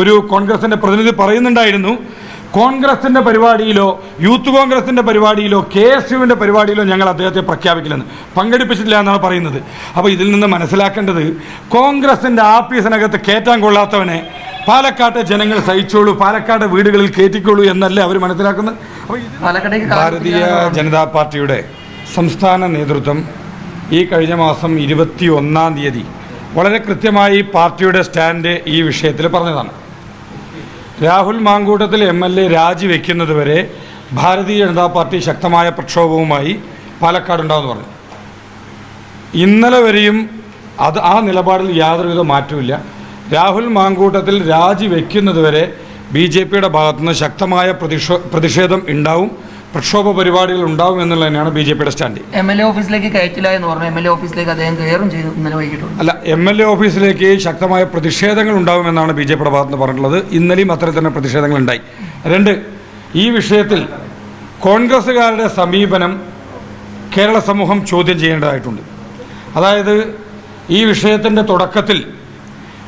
ഒരു കോൺഗ്രസിന്റെ പ്രതിനിധി പറയുന്നുണ്ടായിരുന്നു കോൺഗ്രസിന്റെ പരിപാടിയിലോ യൂത്ത് കോൺഗ്രസിന്റെ പരിപാടിയിലോ കെ എസ് യുവിന്റെ പരിപാടിയിലോ ഞങ്ങൾ അദ്ദേഹത്തെ പ്രഖ്യാപിക്കില്ലെന്ന്. പങ്കെടുപ്പിച്ചിട്ടില്ല എന്നാണ് പറയുന്നത്. അപ്പോൾ ഇതിൽ നിന്ന് മനസ്സിലാക്കേണ്ടത് കോൺഗ്രസിന്റെ ആഫീസിനകത്ത് കയറ്റാൻ കൊള്ളാത്തവനെ പാലക്കാട്ടെ ജനങ്ങൾ സഹിച്ചോളൂ പാലക്കാട് വീടുകളിൽ കയറ്റിക്കോളൂ എന്നല്ലേ അവർ മനസ്സിലാക്കുന്നത്? ഭാരതീയ ജനതാ പാർട്ടിയുടെ സംസ്ഥാന നേതൃത്വം ഈ കഴിഞ്ഞ മാസം ഇരുപത്തി ഒന്നാം തീയതി വളരെ കൃത്യമായി പാർട്ടിയുടെ സ്റ്റാൻഡ് ഈ വിഷയത്തിൽ പറഞ്ഞതാണ്. Rahul Mamkootathil M L A രാജിവെക്കുന്നത് വരെ ഭാരതീയ ജനതാ പാർട്ടി ശക്തമായ പ്രക്ഷോഭവുമായി പാലക്കാട് ഉണ്ടാവുമെന്ന് പറഞ്ഞു. ഇന്നലെ വരെയും അത് ആ നിലപാടിൽ യാതൊരുവിധ മാറ്റവുമില്ല. രാഹുൽ മാങ്കൂട്ടത്തിൽ രാജിവെക്കുന്നത് വരെ ബി ജെ പിയുടെ ഭാഗത്തുനിന്ന് ശക്തമായ പ്രതിഷേധം ഉണ്ടാവും. പ്രക്ഷോഭ പരിപാടികൾ ഉണ്ടാവും എന്നുള്ളത് തന്നെയാണ് ബി ജെ പിയുടെ സ്റ്റാൻഡ്. എം എൽ എ ഓഫീസിലേക്ക് കയറ്റില്ല എന്ന് പറഞ്ഞു. എം എൽ എ ഓഫീസിലേക്ക് അദ്ദേഹം കയറും ചെയ്തു ഇന്നലെ വൈകിട്ടുണ്ട് അല്ല എം എൽ എ ഓഫീസിലേക്ക് ശക്തമായ പ്രതിഷേധങ്ങൾ ഉണ്ടാവുമെന്നാണ് ബി ജെ പിയുടെ ഭാഗത്ത് പറഞ്ഞിട്ടുള്ളത്. ഇന്നലെയും അത്ര തന്നെ പ്രതിഷേധങ്ങൾ ഉണ്ടായി രണ്ട് ഈ വിഷയത്തിൽ കോൺഗ്രസ്സുകാരുടെ സമീപനം കേരള സമൂഹം ചോദ്യം ചെയ്യേണ്ടതായിട്ടുണ്ട്. അതായത് ഈ വിഷയത്തിന്റെ തുടക്കത്തിൽ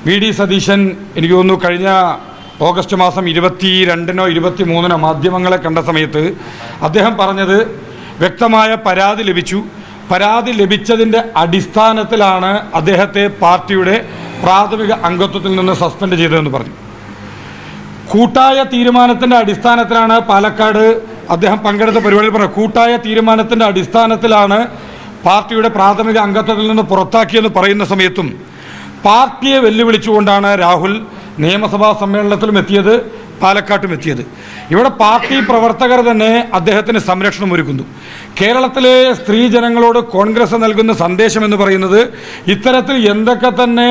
വി ഡി സതീശൻ എനിക്ക് തോന്നുന്നു കഴിഞ്ഞ ഓഗസ്റ്റ് മാസം ഇരുപത്തി രണ്ടിനോ ഇരുപത്തി മൂന്നിനോ മാധ്യമങ്ങളെ കണ്ട സമയത്ത് അദ്ദേഹം പറഞ്ഞത് വ്യക്തമായ പരാതി ലഭിച്ചു. പരാതി ലഭിച്ചതിന്റെ അടിസ്ഥാനത്തിലാണ് അദ്ദേഹത്തെ പാർട്ടിയുടെ പ്രാഥമിക അംഗത്വത്തിൽ നിന്ന് സസ്പെൻഡ് ചെയ്തതെന്ന് പറഞ്ഞു. കൂട്ടായ തീരുമാനത്തിന്റെ അടിസ്ഥാനത്തിലാണ് പാലക്കാട് അദ്ദേഹം പങ്കെടുത്ത പരിപാടിയിൽ പറഞ്ഞു കൂട്ടായ തീരുമാനത്തിന്റെ അടിസ്ഥാനത്തിലാണ് പാർട്ടിയുടെ പ്രാഥമിക അംഗത്വത്തിൽ നിന്ന് പുറത്താക്കിയെന്ന് പറയുന്ന സമയത്തും പാർട്ടിയെ വെല്ലുവിളിച്ചുകൊണ്ടാണ് രാഹുൽ നിയമസഭാ സമ്മേളനത്തിലും എത്തിയത് പാലക്കാട്ടും എത്തിയത്. ഇവിടെ പാർട്ടി പ്രവർത്തകർ തന്നെ അദ്ദേഹത്തിന് സംരക്ഷണം ഒരുക്കുന്നു. കേരളത്തിലെ സ്ത്രീ ജനങ്ങളോട് കോൺഗ്രസ് നൽകുന്ന സന്ദേശം എന്ന് പറയുന്നത് ഇത്തരത്തിൽ എന്തൊക്കെ തന്നെ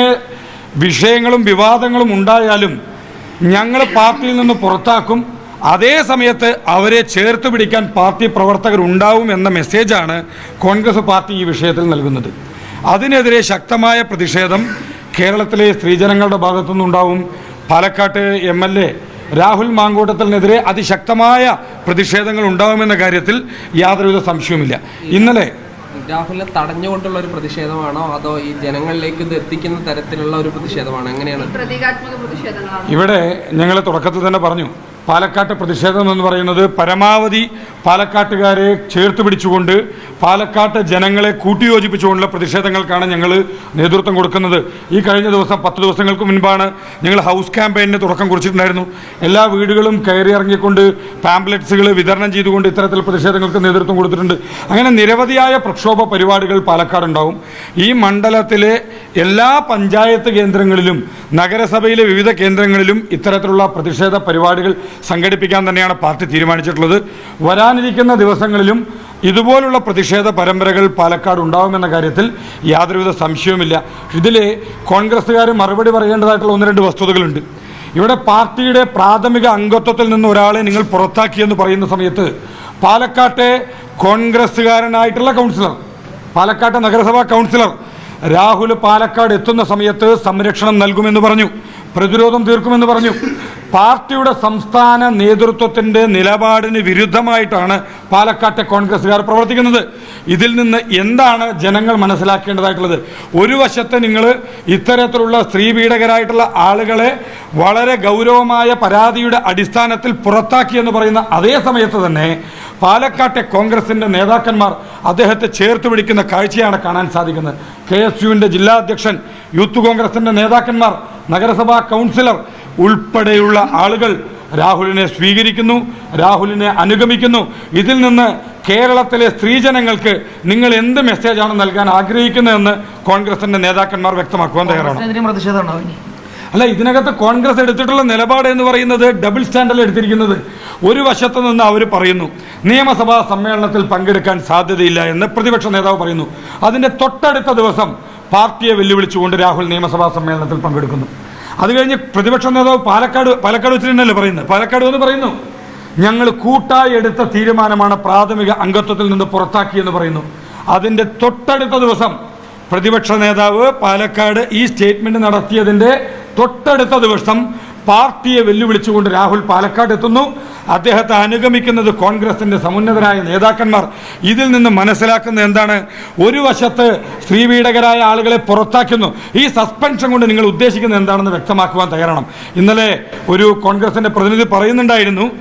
വിഷയങ്ങളും വിവാദങ്ങളും ഉണ്ടായാലും ഞങ്ങൾ പാർട്ടിയിൽ നിന്ന് പുറത്താക്കും. അതേ സമയത്ത് അവരെ ചേർത്ത് പിടിക്കാൻ പാർട്ടി പ്രവർത്തകർ ഉണ്ടാവും എന്ന മെസ്സേജാണ് കോൺഗ്രസ് പാർട്ടി ഈ വിഷയത്തിൽ നൽകുന്നത്. അതിനെതിരെ ശക്തമായ പ്രതിഷേധം കേരളത്തിലെ സ്ത്രീജനങ്ങളുടെ ഭാഗത്തുനിന്നുണ്ടാവും. പാലക്കാട്ട് എം എൽ എ രാഹുൽ മാങ്കൂട്ടത്തിനെതിരെ അതിശക്തമായ പ്രതിഷേധങ്ങൾ ഉണ്ടാവുമെന്ന കാര്യത്തിൽ യാതൊരുവിധ സംശയവുമില്ല. ഇന്നലെ രാഹുലിനെ തടഞ്ഞുകൊണ്ടുള്ള ഒരു പ്രതിഷേധമാണോ? അതോ ഈ ജനങ്ങളിലേക്ക് ഇത് എത്തിക്കുന്ന തരത്തിലുള്ള ഒരു പ്രതിഷേധമാണോ? എങ്ങനെയാണ്? പ്രതിഷേധങ്ങളാണ്. ഇവിടെ ഞങ്ങൾ തുടക്കത്തിൽ തന്നെ പറഞ്ഞു. പാലക്കാട്ട് പ്രതിഷേധം എന്ന് പറയുന്നത് പരമാവധി പാലക്കാട്ടുകാരെ ചേർത്ത് പിടിച്ചുകൊണ്ട് പാലക്കാട്ട് ജനങ്ങളെ കൂട്ടിയോജിപ്പിച്ചുകൊണ്ടുള്ള പ്രതിഷേധങ്ങൾക്കാണ് ഞങ്ങൾ നേതൃത്വം കൊടുക്കുന്നത്. ഈ കഴിഞ്ഞ ദിവസം പത്ത് ദിവസങ്ങൾക്ക് മുൻപാണ് ഞങ്ങൾ ഹൗസ് ക്യാമ്പയിന് തുടക്കം കുറിച്ചിട്ടുണ്ടായിരുന്നു. എല്ലാ വീടുകളും കയറി ഇറങ്ങിക്കൊണ്ട് പാംപ്ലെറ്റ്സുകൾ വിതരണം ചെയ്തുകൊണ്ട് ഇത്തരത്തിൽ പ്രതിഷേധങ്ങൾക്ക് നേതൃത്വം കൊടുത്തിട്ടുണ്ട്. അങ്ങനെ നിരവധിയായ പ്രക്ഷോഭ പരിപാടികൾ പാലക്കാട് ഉണ്ടാവും ഈ മണ്ഡലത്തിലെ എല്ലാ പഞ്ചായത്ത് കേന്ദ്രങ്ങളിലും നഗരസഭയിലെ വിവിധ കേന്ദ്രങ്ങളിലും ഇത്തരത്തിലുള്ള പ്രതിഷേധ പരിപാടികൾ സംഘടിപ്പിക്കാൻ തന്നെയാണ് പാർട്ടി തീരുമാനിച്ചിട്ടുള്ളത്. വരാനിരിക്കുന്ന ദിവസങ്ങളിലും ഇതുപോലുള്ള പ്രതിഷേധ പരമ്പരകൾ പാലക്കാട് ഉണ്ടാവുമെന്ന കാര്യത്തിൽ യാതൊരുവിധ സംശയവുമില്ല. ഇതിൽ കോൺഗ്രസ്സുകാർ മറുപടി പറയേണ്ടതായിട്ടുള്ള ഒന്ന് രണ്ട് വസ്തുതകളുണ്ട്. ഇവിടെ പാർട്ടിയുടെ പ്രാഥമിക അംഗത്വത്തിൽ നിന്ന് ഒരാളെ നിങ്ങൾ പുറത്താക്കിയെന്ന് പറയുന്ന സമയത്ത് പാലക്കാട്ടെ കോൺഗ്രസ്സുകാരനായിട്ടുള്ള കൗൺസിലർ പാലക്കാട്ടെ നഗരസഭാ കൗൺസിലർ രാഹുൽ പാലക്കാട് എത്തുന്ന സമയത്ത് സംരക്ഷണം നൽകുമെന്ന് പറഞ്ഞു. പ്രതിരോധം തീർക്കുമെന്ന് പറഞ്ഞു. പാർട്ടിയുടെ സംസ്ഥാന നേതൃത്വത്തിന്റെ നിലപാടിന് വിരുദ്ധമായിട്ടാണ് പാലക്കാട്ടെ കോൺഗ്രസ്സുകാർ പ്രവർത്തിക്കുന്നത്. ഇതിൽ നിന്ന് എന്താണ് ജനങ്ങൾ മനസ്സിലാക്കേണ്ടതായിട്ടുള്ളത്? ഒരു വശത്ത് നിങ്ങൾ ഇത്തരത്തിലുള്ള സ്ത്രീപീഡകരായിട്ടുള്ള ആളുകളെ വളരെ ഗൗരവമായ പരാതിയുടെ അടിസ്ഥാനത്തിൽ പുറത്താക്കി എന്ന് പറയുന്ന അതേ സമയത്ത് തന്നെ പാലക്കാട്ടെ കോൺഗ്രസിന്റെ നേതാക്കന്മാർ അദ്ദേഹത്തെ ചേർത്ത് പിടിക്കുന്ന കാഴ്ചയാണ് കാണാൻ സാധിക്കുന്നത്. കെ എസ് യുവിന്റെ ജില്ലാ അധ്യക്ഷൻ യൂത്ത് കോൺഗ്രസിന്റെ നേതാക്കന്മാർ നഗരസഭാ കൗൺസിലർ ഉൾപ്പെടെയുള്ള ആളുകൾ രാഹുലിനെ സ്വീകരിക്കുന്നു രാഹുലിനെ അനുഗമിക്കുന്നു. ഇതിൽ നിന്ന് കേരളത്തിലെ സ്ത്രീജനങ്ങൾക്ക് നിങ്ങൾ എന്ത് മെസ്സേജാണ് നൽകാൻ ആഗ്രഹിക്കുന്നതെന്ന് കോൺഗ്രസിന്റെ നേതാക്കന്മാർ വ്യക്തമാക്കുവാൻ തയ്യാറാണ്. അല്ല ഇതിനകത്ത് കോൺഗ്രസ് എടുത്തിട്ടുള്ള നിലപാട് എന്ന് പറയുന്നത് ഡബിൾ സ്റ്റാൻഡേർഡ് എടുത്തിരിക്കുന്നത്? ഒരു വശത്ത് നിന്ന് അവർ പറയുന്നു നിയമസഭാ സമ്മേളനത്തിൽ പങ്കെടുക്കാൻ സാധ്യതയില്ല എന്ന് പ്രതിപക്ഷ നേതാവ് പറയുന്നു. അതിന്റെ തൊട്ടടുത്ത ദിവസം പാർട്ടിയെ വെല്ലുവിളിച്ചുകൊണ്ട് രാഹുൽ നിയമസഭാ സമ്മേളനത്തിൽ പങ്കെടുക്കുന്നു. അത് കഴിഞ്ഞ് പ്രതിപക്ഷ നേതാവ് പാലക്കാട് പാലക്കാട് വെച്ചിട്ടുണ്ടല്ലോ പറയുന്നത്. പാലക്കാട് എന്ന് പറയുന്നു ഞങ്ങൾ കൂട്ടായി എടുത്ത തീരുമാനമാണ് പ്രാഥമിക അംഗത്വത്തിൽ നിന്ന് പുറത്താക്കിയെന്ന് പറയുന്നു. അതിന്റെ തൊട്ടടുത്ത ദിവസം പ്രതിപക്ഷ നേതാവ് പാലക്കാട് ഈ സ്റ്റേറ്റ്മെന്റ് നടത്തിയതിന്റെ തൊട്ടടുത്ത ദിവസം പാർട്ടിയെ വെല്ലുവിളിച്ചുകൊണ്ട് രാഹുൽ പാലക്കാട് എത്തുന്നു. അദ്ദേഹത്തെ അനുഗമിക്കുന്നത് കോൺഗ്രസിന്റെ സമുന്നതരായ നേതാക്കന്മാർ. ഇതിൽ നിന്ന് മനസ്സിലാക്കുന്നത് എന്താണ്? ഒരു വശത്ത് സ്ത്രീപീഡകരായ ആളുകളെ പുറത്താക്കുന്നു. ഈ സസ്പെൻഷൻ കൊണ്ട് നിങ്ങൾ ഉദ്ദേശിക്കുന്നത് എന്താണെന്ന് വ്യക്തമാക്കുവാൻ തയ്യാറാണ്. ഇന്നലെ ഒരു കോൺഗ്രസിന്റെ പ്രതിനിധി പറയുന്നുണ്ടായിരുന്നു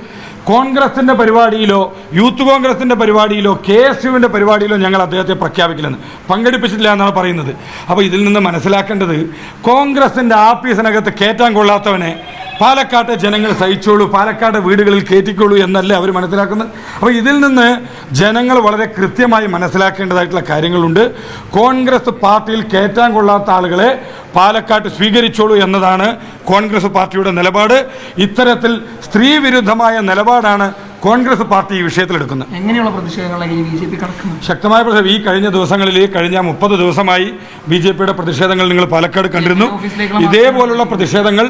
കോൺഗ്രസിന്റെ പരിപാടിയിലോ യൂത്ത് കോൺഗ്രസിന്റെ പരിപാടിയിലോ കെ എസ് യുവിന്റെ പരിപാടിയിലോ ഞങ്ങൾ അദ്ദേഹത്തെ പ്രഖ്യാപിക്കില്ലെന്ന്. പങ്കെടുപ്പിച്ചിട്ടില്ല എന്നാണ് പറയുന്നത്. അപ്പോൾ ഇതിൽ നിന്ന് മനസ്സിലാക്കേണ്ടത് കോൺഗ്രസിന്റെ ആഫീസിനകത്ത് കയറ്റാൻ കൊള്ളാത്തവനെ പാലക്കാട്ടെ ജനങ്ങൾ സഹിച്ചോളൂ പാലക്കാട് വീടുകളിൽ കയറ്റിക്കോളൂ എന്നല്ലേ അവർ മനസ്സിലാക്കുന്നത്? അപ്പോൾ ഇതിൽ നിന്ന് ജനങ്ങൾ വളരെ കൃത്യമായി മനസ്സിലാക്കേണ്ടതായിട്ടുള്ള കാര്യങ്ങളുണ്ട്. കോൺഗ്രസ് പാർട്ടിയിൽ കയറ്റാൻ കൊള്ളാത്ത ആളുകളെ പാലക്കാട്ട് സ്വീകരിച്ചോളൂ എന്നതാണ് കോൺഗ്രസ് പാർട്ടിയുടെ നിലപാട്. ഇത്തരത്തിൽ സ്ത്രീവിരുദ്ധമായ നിലപാടാണ് കോൺഗ്രസ് പാർട്ടി ഈ വിഷയത്തിലെടുക്കുന്നത് എങ്ങനെയുള്ള പ്രതിഷേധങ്ങളാണ് ബി ജെ പി കടക്കുന്നത്? ശക്തമായ പ്രതിഷേധം ഈ കഴിഞ്ഞ ദിവസങ്ങളിൽ കഴിഞ്ഞ മുപ്പത് ദിവസമായി ബി ജെ പിയുടെ പ്രതിഷേധങ്ങൾ നിങ്ങൾ പാലക്കാട് കണ്ടിരുന്നു. ഇതേപോലുള്ള പ്രതിഷേധങ്ങൾ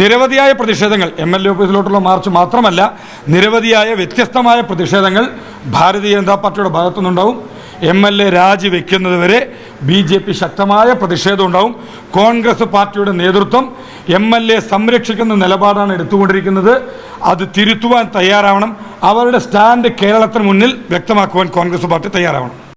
നിരവധിയായ പ്രതിഷേധങ്ങൾ എം എൽ എ ഓഫീസിലോട്ടുള്ള മാർച്ച് മാത്രമല്ല നിരവധിയായ വ്യത്യസ്തമായ പ്രതിഷേധങ്ങൾ ഭാരതീയ ജനതാ പാർട്ടിയുടെ ഭാഗത്തുനിന്നുണ്ടാവും. എം എൽ എ രാജിവെക്കുന്നത് വരെ ബി ജെ പി ശക്തമായ പ്രതിഷേധം ഉണ്ടാവും. കോൺഗ്രസ് പാർട്ടിയുടെ നേതൃത്വം എം എൽ എ സംരക്ഷിക്കുന്ന നിലപാടാണ് എടുത്തുകൊണ്ടിരിക്കുന്നത്. അത് തിരുത്തുവാൻ തയ്യാറാവണം. അവരുടെ സ്റ്റാൻഡ് കേരളത്തിന് മുന്നിൽ വ്യക്തമാക്കുവാൻ കോൺഗ്രസ് പാർട്ടി തയ്യാറാവണം.